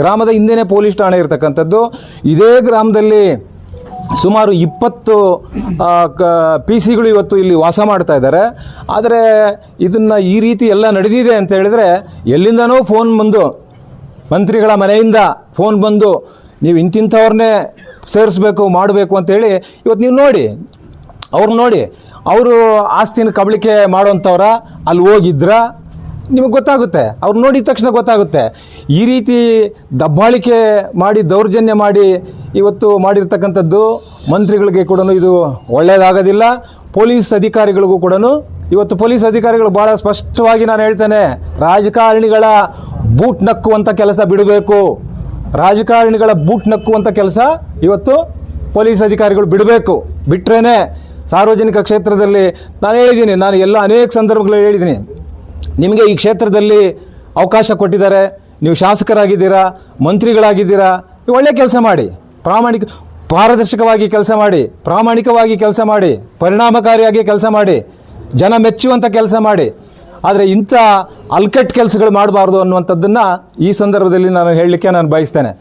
ಗ್ರಾಮದ ಹಿಂದೆನೇ ಪೊಲೀಸ್ ಠಾಣೆ ಇರತಕ್ಕಂಥದ್ದು. ಇದೇ ಗ್ರಾಮದಲ್ಲಿ ಸುಮಾರು ಇಪ್ಪತ್ತು ಕ, ಪಿ ಸಿಗಳು ಇವತ್ತು ಇಲ್ಲಿ ವಾಸ ಮಾಡ್ತಾ ಇದ್ದಾರೆ. ಆದರೆ ಇದನ್ನು ಈ ರೀತಿ ಎಲ್ಲ ನಡೆದಿದೆ ಅಂತ ಹೇಳಿದರೆ ಎಲ್ಲಿಂದನೋ ಫೋನ್ ಬಂದು, ಮಂತ್ರಿಗಳ ಮನೆಯಿಂದ ಫೋನ್ ಬಂದು ನೀವು ಇಂತಿಂಥವ್ರನ್ನೇ ಸೇರಿಸ್ಬೇಕು, ಮಾಡಬೇಕು ಅಂತೇಳಿ ಇವತ್ತು ನೀವು ನೋಡಿ ಅವ್ರನ್ನ ನೋಡಿ, ಅವರು ಆಸ್ತಿನ ಕಬಳಿಕೆ ಮಾಡುವಂಥವ್ರ ಅಲ್ಲಿ ಹೋಗಿದ್ರ ನಿಮಗೆ ಗೊತ್ತಾಗುತ್ತೆ. ಅವ್ರು ನೋಡಿದ ತಕ್ಷಣ ಗೊತ್ತಾಗುತ್ತೆ. ಈ ರೀತಿ ದಬ್ಬಾಳಿಕೆ ಮಾಡಿ, ದೌರ್ಜನ್ಯ ಮಾಡಿ ಇವತ್ತು ಮಾಡಿರ್ತಕ್ಕಂಥದ್ದು ಮಂತ್ರಿಗಳಿಗೆ ಕೂಡ ಇದು ಒಳ್ಳೆಯದಾಗೋದಿಲ್ಲ ಪೊಲೀಸ್ ಅಧಿಕಾರಿಗಳಿಗೂ ಕೂಡ ಇವತ್ತು ಪೊಲೀಸ್ ಅಧಿಕಾರಿಗಳು ಭಾಳ ಸ್ಪಷ್ಟವಾಗಿ ನಾನು ಹೇಳ್ತೇನೆ, ರಾಜಕಾರಣಿಗಳ ಬೂಟ್ ನಕ್ಕುವಂಥ ಕೆಲಸ ಬಿಡಬೇಕು. ರಾಜಕಾರಣಿಗಳ ಬೂಟ್ ನಕ್ಕುವಂಥ ಕೆಲಸ ಇವತ್ತು ಪೊಲೀಸ್ ಅಧಿಕಾರಿಗಳು ಬಿಡಬೇಕು. ಬಿಟ್ರೇ ಸಾರ್ವಜನಿಕ ಕ್ಷೇತ್ರದಲ್ಲಿ ನಾನು ಹೇಳಿದ್ದೀನಿ, ನಾನು ಎಲ್ಲ ಅನೇಕ ಸಂದರ್ಭಗಳಲ್ಲಿ ಹೇಳಿದ್ದೀನಿ. ನಿಮಗೆ ಈ ಕ್ಷೇತ್ರದಲ್ಲಿ ಅವಕಾಶ ಕೊಟ್ಟಿದ್ದಾರೆ. ನೀವು ಶಾಸಕರಾಗಿದ್ದೀರಾ, ಮಂತ್ರಿಗಳಾಗಿದ್ದೀರಾ, ನೀವು ಒಳ್ಳೆಯ ಕೆಲಸ ಮಾಡಿ. ಪ್ರಾಮಾಣಿಕ, ಪಾರದರ್ಶಕವಾಗಿ ಕೆಲಸ ಮಾಡಿ, ಪ್ರಾಮಾಣಿಕವಾಗಿ ಕೆಲಸ ಮಾಡಿ, ಪರಿಣಾಮಕಾರಿಯಾಗಿ ಕೆಲಸ ಮಾಡಿ, ಜನ ಮೆಚ್ಚುವಂಥ ಕೆಲಸ ಮಾಡಿ. ಆದರೆ ಇಂಥ ಅಲ್ಕಟ್ ಕೆಲಸಗಳು ಮಾಡಬಾರ್ದು ಅನ್ನುವಂಥದ್ದನ್ನು ಈ ಸಂದರ್ಭದಲ್ಲಿ ನಾನು ಹೇಳಲಿಕ್ಕೆ ನಾನು ಬಯಸ್ತೇನೆ.